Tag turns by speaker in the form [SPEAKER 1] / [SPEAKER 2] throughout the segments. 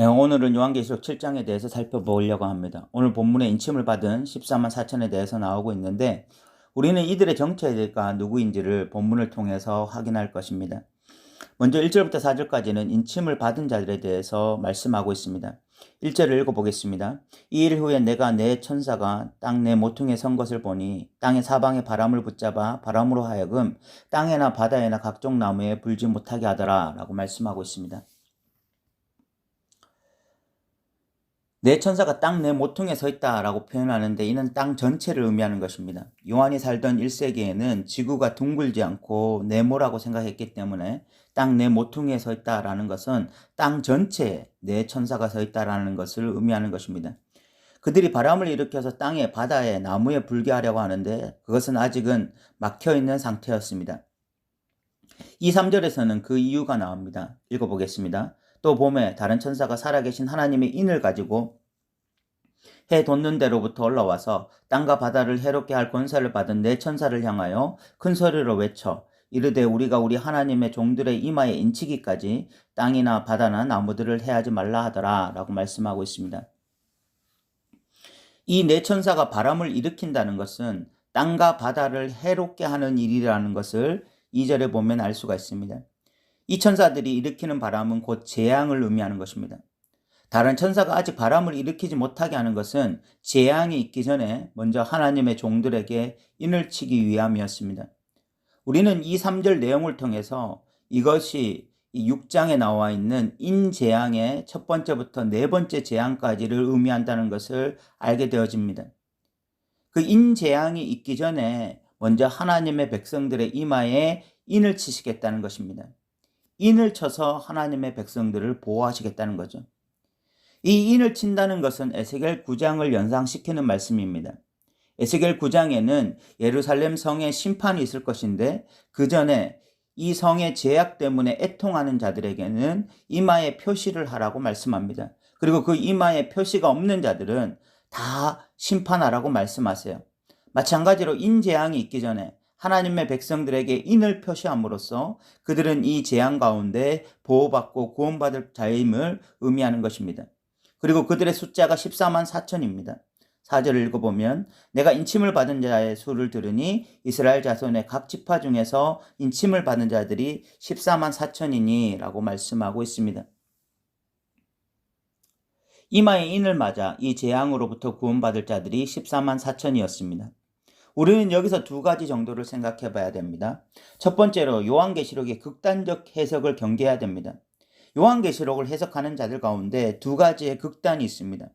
[SPEAKER 1] 예, 오늘은 요한계시록 7장에 대해서 살펴보려고 합니다. 오늘 본문에 인침을 받은 14만 4천에 대해서 나오고 있는데 우리는 이들의 정체가 누구인지를 본문을 통해서 확인할 것입니다. 먼저 1절부터 4절까지는 인침을 받은 자들에 대해서 말씀하고 있습니다. 1절을 읽어보겠습니다. 이 일 후에 내가 내 천사가 땅 내 모퉁이에 선 것을 보니 땅의 사방에 바람을 붙잡아 바람으로 하여금 땅에나 바다에나 각종 나무에 불지 못하게 하더라 라고 말씀하고 있습니다. 내 천사가 땅 내 모퉁이에 서 있다라고 표현하는데 이는 땅 전체를 의미하는 것입니다. 요한이 살던 1세기에는 지구가 둥글지 않고 네모라고 생각했기 때문에 땅 내 모퉁이에 서 있다라는 것은 땅 전체에 내 천사가 서 있다라는 것을 의미하는 것입니다. 그들이 바람을 일으켜서 땅에 바다에 나무에 불게 하려고 하는데 그것은 아직은 막혀 있는 상태였습니다. 이 3절에서는 그 이유가 나옵니다. 읽어보겠습니다. 또 봄에 다른 천사가 살아계신 하나님의 인을 가지고 해 돋는 데로부터 올라와서 땅과 바다를 해롭게 할 권세를 받은 내 천사를 향하여 큰 소리로 외쳐 이르되 우리가 우리 하나님의 종들의 이마에 인치기까지 땅이나 바다나 나무들을 해하지 말라 하더라 라고 말씀하고 있습니다. 이내 천사가 바람을 일으킨다는 것은 땅과 바다를 해롭게 하는 일이라는 것을 2절에 보면 알 수가 있습니다. 이 천사들이 일으키는 바람은 곧 재앙을 의미하는 것입니다. 다른 천사가 아직 바람을 일으키지 못하게 하는 것은 재앙이 있기 전에 먼저 하나님의 종들에게 인을 치기 위함이었습니다. 우리는 이 3절 내용을 통해서 이것이 이 6장에 나와 있는 인재앙의 첫 번째부터 네 번째 재앙까지를 의미한다는 것을 알게 되어집니다. 그 인재앙이 있기 전에 먼저 하나님의 백성들의 이마에 인을 치시겠다는 것입니다. 인을 쳐서 하나님의 백성들을 보호하시겠다는 거죠. 이 인을 친다는 것은 에스겔 9장을 연상시키는 말씀입니다. 에스겔 9장에는 예루살렘 성에 심판이 있을 것인데 그 전에 이 성의 제약 때문에 애통하는 자들에게는 이마에 표시를 하라고 말씀합니다. 그리고 그 이마에 표시가 없는 자들은 다 심판하라고 말씀하세요. 마찬가지로 인재앙이 있기 전에 하나님의 백성들에게 인을 표시함으로써 그들은 이 재앙 가운데 보호받고 구원받을 자임을 의미하는 것입니다. 그리고 그들의 숫자가 14만 4천입니다. 4절을 읽어보면 내가 인침을 받은 자의 수를 들으니 이스라엘 자손의 각 지파 중에서 인침을 받은 자들이 14만 4천이니 라고 말씀하고 있습니다. 이마에 인을 맞아 이 재앙으로부터 구원받을 자들이 14만 4천이었습니다. 우리는 여기서 두 가지 정도를 생각해 봐야 됩니다. 첫 번째로 요한계시록의 극단적 해석을 경계해야 됩니다. 요한계시록을 해석하는 자들 가운데 두 가지의 극단이 있습니다.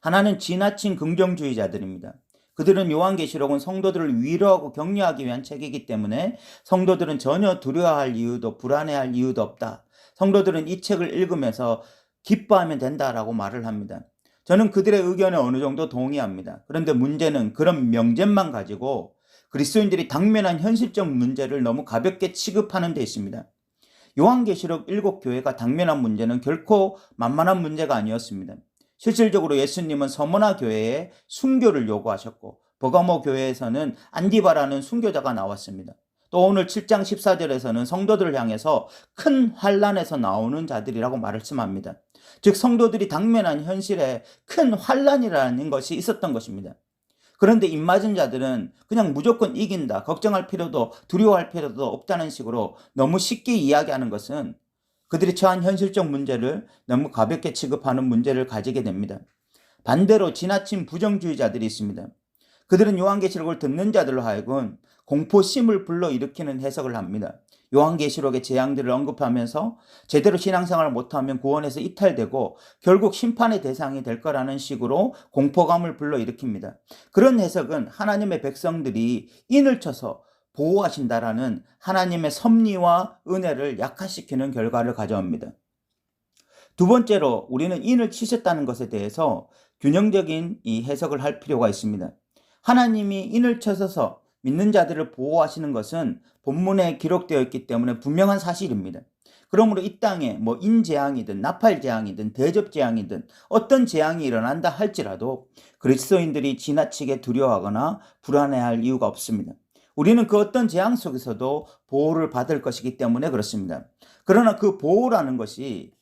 [SPEAKER 1] 하나는 지나친 긍정주의자들입니다. 그들은 요한계시록은 성도들을 위로하고 격려하기 위한 책이기 때문에 성도들은 전혀 두려워할 이유도 불안해할 이유도 없다. 성도들은 이 책을 읽으면서 기뻐하면 된다라고 말을 합니다. 저는 그들의 의견에 어느 정도 동의합니다. 그런데 문제는 그런 명제만 가지고 그리스도인들이 당면한 현실적 문제를 너무 가볍게 취급하는 데 있습니다. 요한계시록 일곱 교회가 당면한 문제는 결코 만만한 문제가 아니었습니다. 실질적으로 예수님은 서머나 교회에 순교를 요구하셨고 버가모 교회에서는 안디바라는 순교자가 나왔습니다. 또 오늘 7장 14절에서는 성도들을 향해서 큰 환란에서 나오는 자들이라고 말씀합니다. 즉 성도들이 당면한 현실에 큰 환란이라는 것이 있었던 것입니다. 그런데 입맞은 자들은 그냥 무조건 이긴다. 걱정할 필요도 두려워할 필요도 없다는 식으로 너무 쉽게 이야기하는 것은 그들이 처한 현실적 문제를 너무 가볍게 취급하는 문제를 가지게 됩니다. 반대로 지나친 부정주의자들이 있습니다. 그들은 요한계시록을 듣는 자들로 하여금 공포심을 불러일으키는 해석을 합니다. 요한계시록의 재앙들을 언급하면서 제대로 신앙생활을 못하면 구원에서 이탈되고 결국 심판의 대상이 될 거라는 식으로 공포감을 불러일으킵니다. 그런 해석은 하나님의 백성들이 인을 쳐서 보호하신다라는 하나님의 섭리와 은혜를 약화시키는 결과를 가져옵니다. 두 번째로 우리는 인을 치셨다는 것에 대해서 균형적인 이 해석을 할 필요가 있습니다. 하나님이 인을 쳐서서 믿는 자들을 보호하시는 것은 본문에 기록되어 있기 때문에 분명한 사실입니다. 그러므로 이 땅에 뭐 인재앙이든 나팔재앙이든 대접재앙이든 어떤 재앙이 일어난다 할지라도 그리스도인들이 지나치게 두려워하거나 불안해할 이유가 없습니다. 우리는 그 어떤 재앙 속에서도 보호를 받을 것이기 때문에 그렇습니다. 그러나 그 보호라는 것이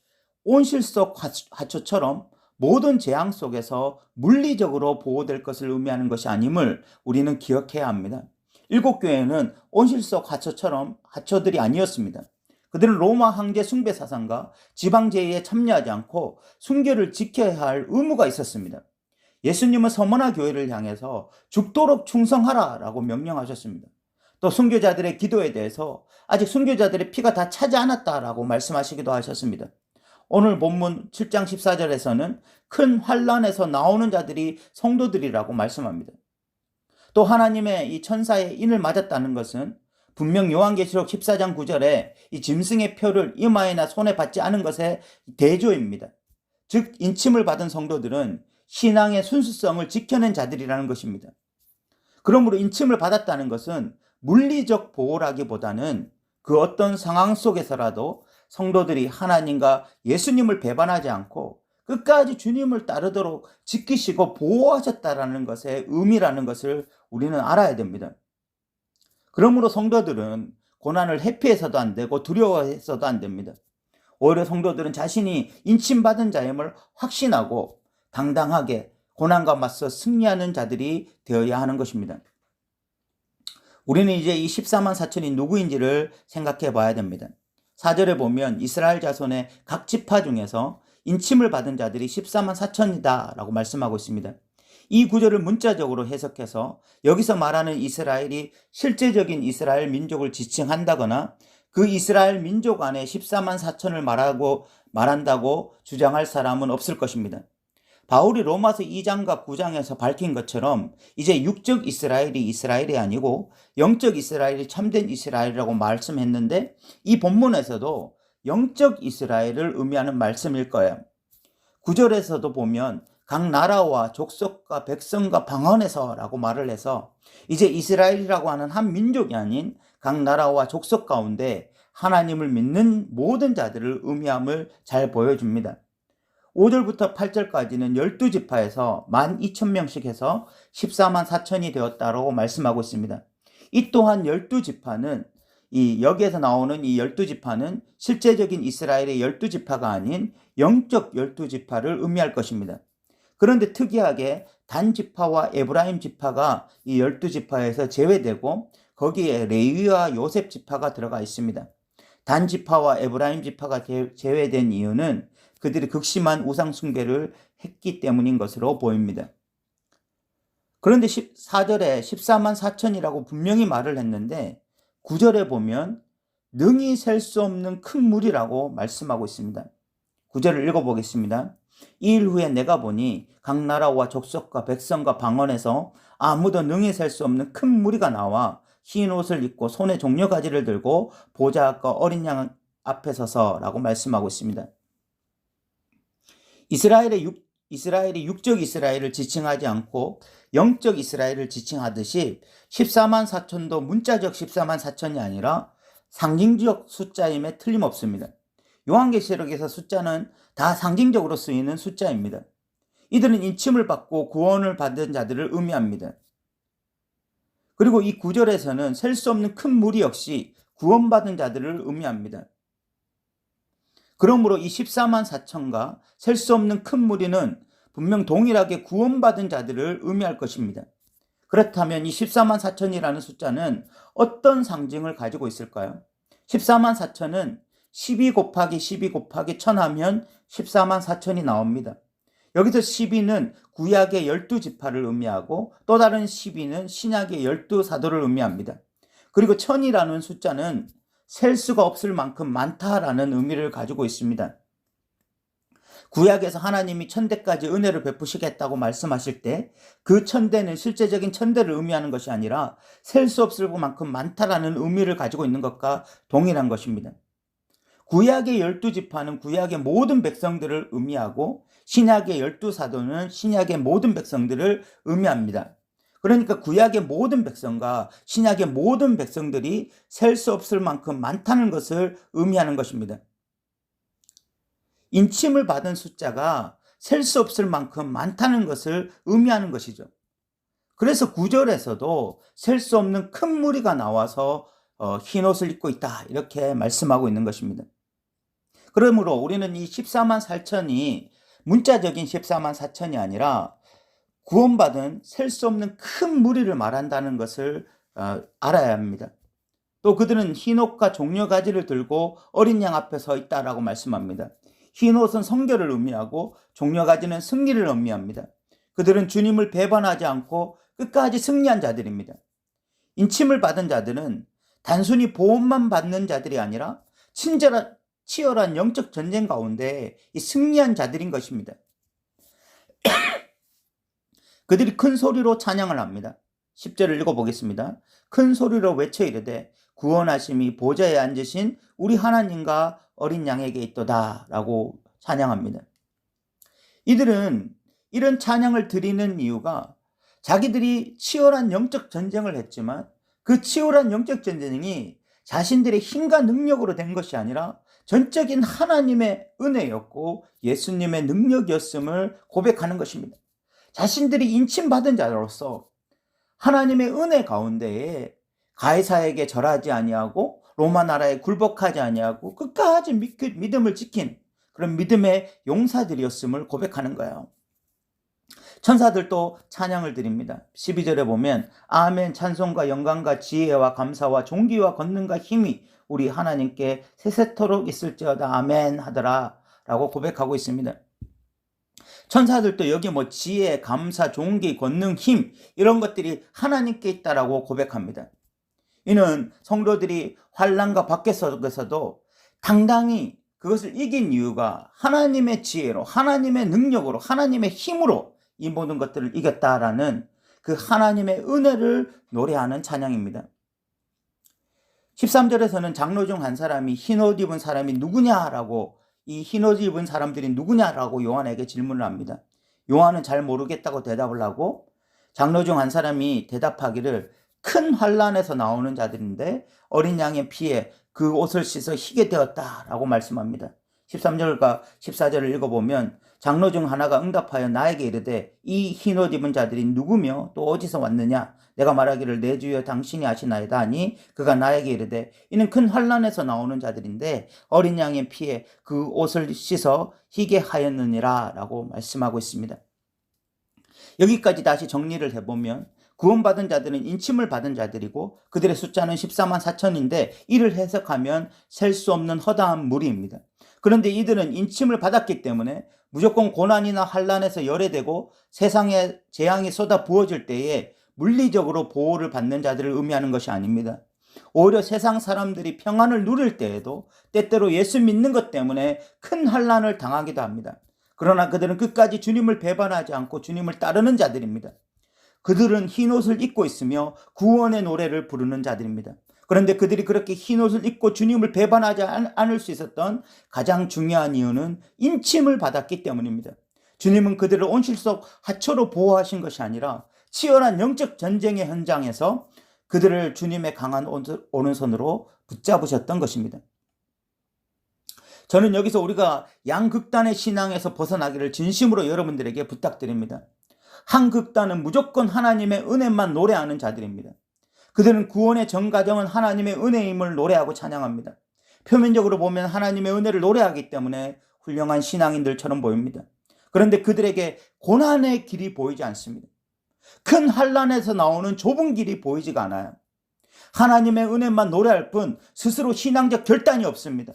[SPEAKER 1] 온실 속 화초처럼 모든 재앙 속에서 물리적으로 보호될 것을 의미하는 것이 아님을 우리는 기억해야 합니다. 일곱 교회는 온실속 화초처럼 화초들이 아니었습니다. 그들은 로마 황제 숭배 사상과 지방 제의에 참여하지 않고 순교를 지켜야 할 의무가 있었습니다. 예수님은 서머나 교회를 향해서 죽도록 충성하라 라고 명령하셨습니다. 또 순교자들의 기도에 대해서 아직 순교자들의 피가 다 차지 않았다라고 말씀하시기도 하셨습니다. 오늘 본문 7장 14절에서는 큰 환란에서 나오는 자들이 성도들이라고 말씀합니다. 또 하나님의 이 천사의 인을 맞았다는 것은 분명 요한계시록 14장 9절에 이 짐승의 표를 이마에나 손에 받지 않은 것의 대조입니다. 즉 인침을 받은 성도들은 신앙의 순수성을 지켜낸 자들이라는 것입니다. 그러므로 인침을 받았다는 것은 물리적 보호라기보다는 그 어떤 상황 속에서라도 성도들이 하나님과 예수님을 배반하지 않고 끝까지 주님을 따르도록 지키시고 보호하셨다라는 것의 의미라는 것을 우리는 알아야 됩니다. 그러므로 성도들은 고난을 회피해서도 안 되고 두려워해서도 안 됩니다. 오히려 성도들은 자신이 인침받은 자임을 확신하고 당당하게 고난과 맞서 승리하는 자들이 되어야 하는 것입니다. 우리는 이제 이 14만 4천이 누구인지를 생각해 봐야 됩니다. 4절에 보면 이스라엘 자손의 각 지파 중에서 인침을 받은 자들이 14만 4천이다 라고 말씀하고 있습니다. 이 구절을 문자적으로 해석해서 여기서 말하는 이스라엘이 실제적인 이스라엘 민족을 지칭한다거나 그 이스라엘 민족 안에 14만 4천을 말하고 말한다고 주장할 사람은 없을 것입니다. 바울이 로마서 2장과 9장에서 밝힌 것처럼 이제 육적 이스라엘이 이스라엘이 아니고 영적 이스라엘이 참된 이스라엘이라고 말씀했는데 이 본문에서도 영적 이스라엘을 의미하는 말씀일 거예요. 9절에서도 보면 각 나라와 족속과 백성과 방언에서 라고 말을 해서 이제 이스라엘이라고 하는 한 민족이 아닌 각 나라와 족속 가운데 하나님을 믿는 모든 자들을 의미함을 잘 보여줍니다. 5절부터 8절까지는 12지파에서 12,000명씩 해서 14만 4천이 되었다고 말씀하고 있습니다. 이 또한 12지파는 이 여기에서 나오는 이 12지파는 실제적인 이스라엘의 12지파가 아닌 영적 12지파를 의미할 것입니다. 그런데 특이하게 단 지파와 에브라임 지파가 이 12지파에서 제외되고 거기에 레위와 요셉 지파가 들어가 있습니다. 단 지파와 에브라임 지파가 제외된 이유는 그들이 극심한 우상 숭배를 했기 때문인 것으로 보입니다. 그런데 14절에 14만 4천이라고 분명히 말을 했는데 9절에 보면 능히 셀 수 없는 큰 물이라고 말씀하고 있습니다. 9절을 읽어보겠습니다. 이 일 후에 내가 보니 각 나라와 족속과 백성과 방언에서 아무도 능히 셀 수 없는 큰 무리가 나와 흰 옷을 입고 손에 종려 가지를 들고 보좌과 어린 양 앞에 서서라고 말씀하고 있습니다. 이스라엘의 육, 이스라엘이 육적 이스라엘을 지칭하지 않고 영적 이스라엘을 지칭하듯이 14만 4천도 문자적 14만 4천이 아니라 상징적 숫자임에 틀림없습니다. 요한계시록에서 숫자는 다 상징적으로 쓰이는 숫자입니다. 이들은 인침을 받고 구원을 받은 자들을 의미합니다. 그리고 이 구절에서는 셀 수 없는 큰 무리 역시 구원받은 자들을 의미합니다. 그러므로 이 14만 4천과 셀 수 없는 큰 무리는 분명 동일하게 구원받은 자들을 의미할 것입니다. 그렇다면 이 14만 4천이라는 숫자는 어떤 상징을 가지고 있을까요? 14만 4천은 12 곱하기 12 곱하기 1000 하면 14만 4천이 나옵니다. 여기서 12는 구약의 12지파를 의미하고 또 다른 12는 신약의 12사도를 의미합니다. 그리고 1000이라는 숫자는 셀 수가 없을 만큼 많다라는 의미를 가지고 있습니다. 구약에서 하나님이 천대까지 은혜를 베푸시겠다고 말씀하실 때 그 천대는 실제적인 천대를 의미하는 것이 아니라 셀 수 없을 만큼 많다라는 의미를 가지고 있는 것과 동일한 것입니다. 구약의 열두 지파는 구약의 모든 백성들을 의미하고 신약의 열두 사도는 신약의 모든 백성들을 의미합니다. 그러니까 구약의 모든 백성과 신약의 모든 백성들이 셀 수 없을 만큼 많다는 것을 의미하는 것입니다. 인침을 받은 숫자가 셀 수 없을 만큼 많다는 것을 의미하는 것이죠. 그래서 구절에서도 셀 수 없는 큰 무리가 나와서 어, 흰 옷을 입고 있다 이렇게 말씀하고 있는 것입니다. 그러므로 우리는 이 14만 4천이 문자적인 14만 4천이 아니라 구원받은 셀 수 없는 큰 무리를 말한다는 것을 어, 알아야 합니다. 또 그들은 흰옷과 종려 가지를 들고 어린 양 앞에 서 있다라고 말씀합니다. 흰옷은 성결을 의미하고 종려 가지는 승리를 의미합니다. 그들은 주님을 배반하지 않고 끝까지 승리한 자들입니다. 인침을 받은 자들은 단순히 보험만 받는 자들이 아니라 친절한 치열한 영적 전쟁 가운데 이 승리한 자들인 것입니다. 그들이 큰 소리로 찬양을 합니다. 10절을 읽어보겠습니다. 큰 소리로 외쳐 이르되 구원하심이 보좌에 앉으신 우리 하나님과 어린 양에게 있도다 라고 찬양합니다. 이들은 이런 찬양을 드리는 이유가 자기들이 치열한 영적 전쟁을 했지만 그 치열한 영적 전쟁이 자신들의 힘과 능력으로 된 것이 아니라 전적인 하나님의 은혜였고 예수님의 능력이었음을 고백하는 것입니다. 자신들이 인침받은 자로서 하나님의 은혜 가운데에 가이사에게 절하지 아니하고 로마 나라에 굴복하지 아니하고 끝까지 믿음을 지킨 그런 믿음의 용사들이었음을 고백하는 거예요. 천사들도 찬양을 드립니다. 12절에 보면 아멘 찬송과 영광과 지혜와 감사와 존귀와 권능과 힘이 우리 하나님께 세세토록 있을지어다 아멘 하더라 라고 고백하고 있습니다. 천사들도 여기 뭐 지혜, 감사, 존귀, 권능, 힘 이런 것들이 하나님께 있다라고 고백합니다. 이는 성도들이 환란과 박해 속에서도 당당히 그것을 이긴 이유가 하나님의 지혜로, 하나님의 능력으로, 하나님의 힘으로 이 모든 것들을 이겼다라는 그 하나님의 은혜를 노래하는 찬양입니다. 13절에서는 장로 중 한 사람이 흰 옷 입은 사람이 누구냐라고 이 흰 옷 입은 사람들이 누구냐라고 요한에게 질문을 합니다. 요한은 잘 모르겠다고 대답을 하고 장로 중 한 사람이 대답하기를 큰 환란에서 나오는 자들인데 어린 양의 피에 그 옷을 씻어 희게 되었다라고 말씀합니다. 13절과 14절을 읽어보면 장로 중 하나가 응답하여 나에게 이르되 이 흰 옷 입은 자들이 누구며 또 어디서 왔느냐 내가 말하기를 내 주여 당신이 아시나이다 하니 그가 나에게 이르되 이는 큰 환란에서 나오는 자들인데 어린 양의 피에 그 옷을 씻어 희게 하였느니라 라고 말씀하고 있습니다. 여기까지 다시 정리를 해보면 구원받은 자들은 인침을 받은 자들이고 그들의 숫자는 14만 4천인데 이를 해석하면 셀 수 없는 허다한 무리입니다. 그런데 이들은 인침을 받았기 때문에 무조건 고난이나 환란에서 열애되고 세상에 재앙이 쏟아 부어질 때에 물리적으로 보호를 받는 자들을 의미하는 것이 아닙니다. 오히려 세상 사람들이 평안을 누릴 때에도 때때로 예수 믿는 것 때문에 큰 환란을 당하기도 합니다. 그러나 그들은 끝까지 주님을 배반하지 않고 주님을 따르는 자들입니다. 그들은 흰 옷을 입고 있으며 구원의 노래를 부르는 자들입니다. 그런데 그들이 그렇게 흰옷을 입고 주님을 배반하지 않을 수 있었던 가장 중요한 이유는 인침을 받았기 때문입니다. 주님은 그들을 온실 속 하초로 보호하신 것이 아니라 치열한 영적 전쟁의 현장에서 그들을 주님의 강한 오른손으로 붙잡으셨던 것입니다. 저는 여기서 우리가 양극단의 신앙에서 벗어나기를 진심으로 여러분들에게 부탁드립니다. 한 극단은 무조건 하나님의 은혜만 노래하는 자들입니다. 그들은 구원의 전가정은 하나님의 은혜임을 노래하고 찬양합니다. 표면적으로 보면 하나님의 은혜를 노래하기 때문에 훌륭한 신앙인들처럼 보입니다. 그런데 그들에게 고난의 길이 보이지 않습니다. 큰 환란에서 나오는 좁은 길이 보이지가 않아요. 하나님의 은혜만 노래할 뿐 스스로 신앙적 결단이 없습니다.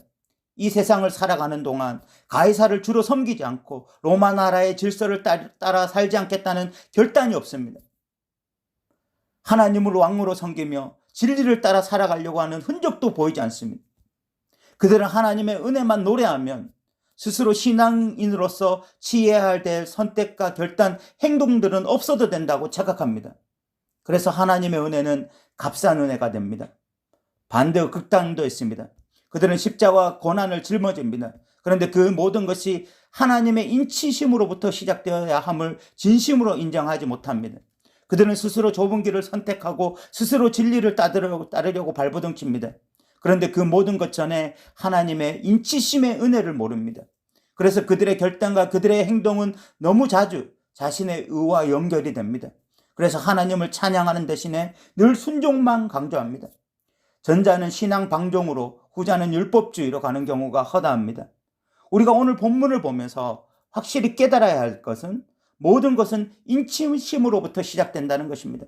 [SPEAKER 1] 이 세상을 살아가는 동안 가이사를 주로 섬기지 않고 로마 나라의 질서를 따라 살지 않겠다는 결단이 없습니다. 하나님을 왕으로 섬기며 진리를 따라 살아가려고 하는 흔적도 보이지 않습니다. 그들은 하나님의 은혜만 노래하면 스스로 신앙인으로서 취해야 될 선택과 결단, 행동들은 없어도 된다고 착각합니다. 그래서 하나님의 은혜는 값싼 은혜가 됩니다. 반대의 극단도 있습니다. 그들은 십자와 고난을 짊어집니다. 그런데 그 모든 것이 하나님의 인치심으로부터 시작되어야 함을 진심으로 인정하지 못합니다. 그들은 스스로 좁은 길을 선택하고 스스로 진리를 따르려고, 따르려고 발버둥칩니다. 그런데 그 모든 것 전에 하나님의 인치심의 은혜를 모릅니다. 그래서 그들의 결단과 그들의 행동은 너무 자주 자신의 의와 연결이 됩니다. 그래서 하나님을 찬양하는 대신에 늘 순종만 강조합니다. 전자는 신앙 방종으로 후자는 율법주의로 가는 경우가 허다합니다. 우리가 오늘 본문을 보면서 확실히 깨달아야 할 것은 모든 것은 인침심으로부터 시작된다는 것입니다.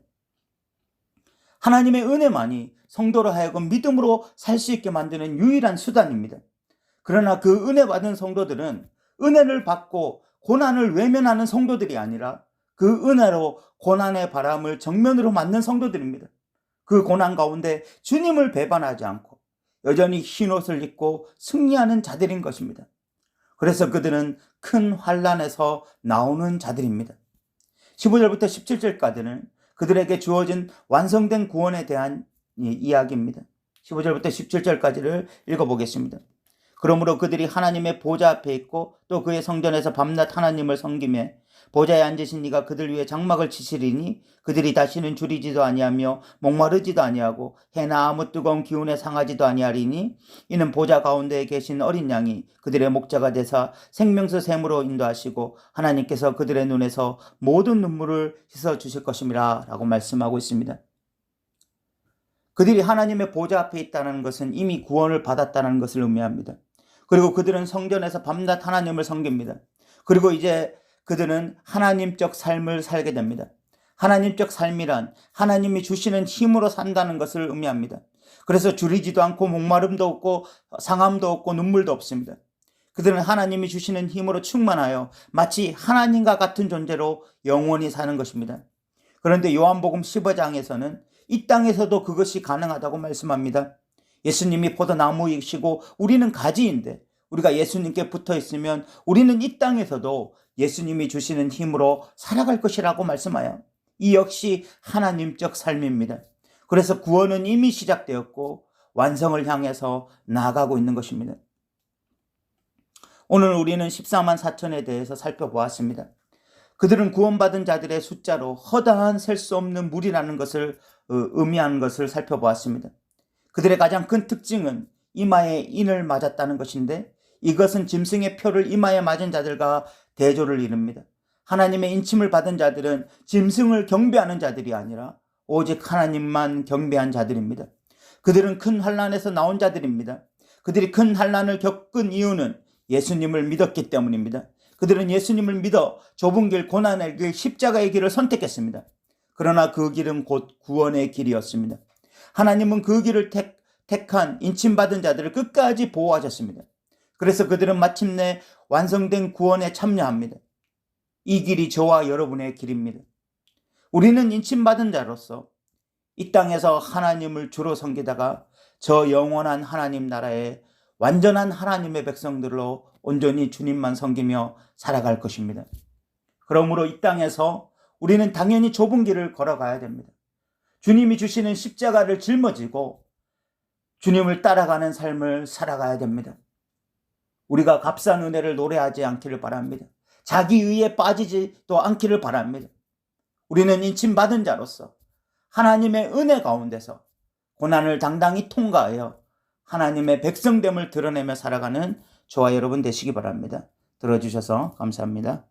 [SPEAKER 1] 하나님의 은혜만이 성도로 하여금 믿음으로 살 수 있게 만드는 유일한 수단입니다. 그러나 그 은혜 받은 성도들은 은혜를 받고 고난을 외면하는 성도들이 아니라 그 은혜로 고난의 바람을 정면으로 맞는 성도들입니다. 그 고난 가운데 주님을 배반하지 않고 여전히 흰 옷을 입고 승리하는 자들인 것입니다. 그래서 그들은 큰 환란에서 나오는 자들입니다. 15절부터 17절까지는 그들에게 주어진 완성된 구원에 대한 이야기입니다. 15절부터 17절까지를 읽어보겠습니다. 그러므로 그들이 하나님의 보좌 앞에 있고 또 그의 성전에서 밤낮 하나님을 섬기며 보좌에 앉으신 이가 그들 위해 장막을 치시리니 그들이 다시는 줄이지도 아니하며 목마르지도 아니하고 해나 아무 뜨거운 기운에 상하지도 아니하리니 이는 보좌 가운데에 계신 어린 양이 그들의 목자가 되사 생명수 샘으로 인도하시고 하나님께서 그들의 눈에서 모든 눈물을 씻어 주실 것임이라 라고 말씀하고 있습니다. 그들이 하나님의 보좌 앞에 있다는 것은 이미 구원을 받았다는 것을 의미합니다. 그리고 그들은 성전에서 밤낮 하나님을 섬깁니다. 그리고 이제 그들은 하나님적 삶을 살게 됩니다. 하나님적 삶이란 하나님이 주시는 힘으로 산다는 것을 의미합니다. 그래서 줄이지도 않고 목마름도 없고 상함도 없고 눈물도 없습니다. 그들은 하나님이 주시는 힘으로 충만하여 마치 하나님과 같은 존재로 영원히 사는 것입니다. 그런데 요한복음 15장에서는 이 땅에서도 그것이 가능하다고 말씀합니다. 예수님이 포도나무이시고 우리는 가지인데 우리가 예수님께 붙어 있으면 우리는 이 땅에서도 예수님이 주시는 힘으로 살아갈 것이라고 말씀하여 이 역시 하나님적 삶입니다. 그래서 구원은 이미 시작되었고 완성을 향해서 나아가고 있는 것입니다. 오늘 우리는 14만 4천에 대해서 살펴보았습니다. 그들은 구원받은 자들의 숫자로 허다한 셀 수 없는 무리라는 것을 어, 의미하는 것을 살펴보았습니다. 그들의 가장 큰 특징은 이마에 인을 맞았다는 것인데 이것은 짐승의 표를 이마에 맞은 자들과 대조를 이룹니다. 하나님의 인침을 받은 자들은 짐승을 경배하는 자들이 아니라 오직 하나님만 경배한 자들입니다. 그들은 큰 환란에서 나온 자들입니다. 그들이 큰 환란을 겪은 이유는 예수님을 믿었기 때문입니다. 그들은 예수님을 믿어 좁은 길, 고난의 길, 십자가의 길을 선택했습니다. 그러나 그 길은 곧 구원의 길이었습니다. 하나님은 그 길을 택, 택한 인침받은 자들을 끝까지 보호하셨습니다. 그래서 그들은 마침내 완성된 구원에 참여합니다. 이 길이 저와 여러분의 길입니다. 우리는 인침받은 자로서 이 땅에서 하나님을 주로 섬기다가 저 영원한 하나님 나라에 완전한 하나님의 백성들로 온전히 주님만 섬기며 살아갈 것입니다. 그러므로 이 땅에서 우리는 당연히 좁은 길을 걸어가야 됩니다. 주님이 주시는 십자가를 짊어지고 주님을 따라가는 삶을 살아가야 됩니다. 우리가 값싼 은혜를 노래하지 않기를 바랍니다. 자기 의에 빠지지도 않기를 바랍니다. 우리는 인침받은 자로서 하나님의 은혜 가운데서 고난을 당당히 통과하여 하나님의 백성됨을 드러내며 살아가는 저와 여러분 되시기 바랍니다. 들어주셔서 감사합니다.